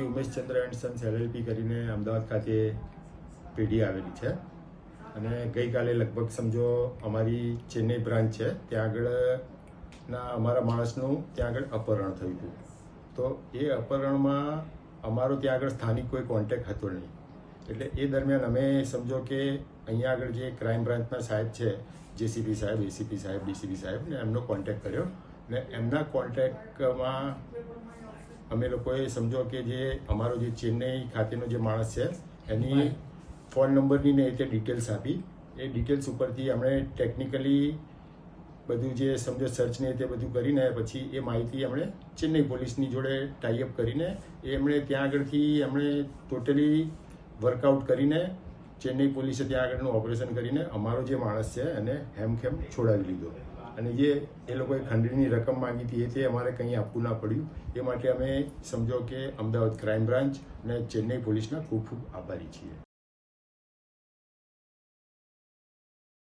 અમારી ઉમેશચંદ્ર and sons LLP કરીને અમદાવાદ ખાતે પેઢી આવેલી છે. અને ગઈકાલે લગભગ સમજો અમારી ચેન્નઈ બ્રાન્ચ છે, ત્યાં આગળ, ના, અમારા માણસનું ત્યાં આગળ અપહરણ થયું હતું. તો એ અપહરણમાં અમારો ત્યાં આગળ સ્થાનિક કોઈ કોન્ટેક હતો નહીં. એટલે એ દરમિયાન અમે સમજો કે અહીંયા આગળ જે ક્રાઇમ બ્રાન્ચના સાહેબ છે જેસીપી સાહેબ એસીપી સાહેબ ડીસીપી સાહેબ ને એમનો કોન્ટેક કર્યો ને એમના કોન્ટેક્ટમાં અમે લોકોએ સમજો કે જે અમારો જે ચેન્નઈ ખાતેનો જે માણસ છે એની ફોન નંબરની ને રીતે ડિટેલ્સ આપી. એ ડિટેલ્સ ઉપરથી અમે ટેકનિકલી બધું જે સમજો સર્ચને તે બધું કરીને પછી એ માહિતી એમણે ચેન્નઈ પોલીસની જોડે ટાઈઅપ કરીને એ એમણે ત્યાં આગળથી એમણે ટોટલી વર્કઆઉટ કરીને ચેન્નઈ પોલીસે ત્યાં આગળનું ઓપરેશન કરીને અમારો જે માણસ છે એને હેમખેમ છોડાવી લીધો. અને જે એ લોકોએ ખંડણીની રકમ માંગી હતી, એ તે અમારે કંઈ આપવું ના પડ્યું. એ માટે અમે સમજો કે અમદાવાદ ક્રાઇમ બ્રાન્ચ અને ચેન્નઈ પોલીસના ખૂબ ખૂબ આભારી છીએ.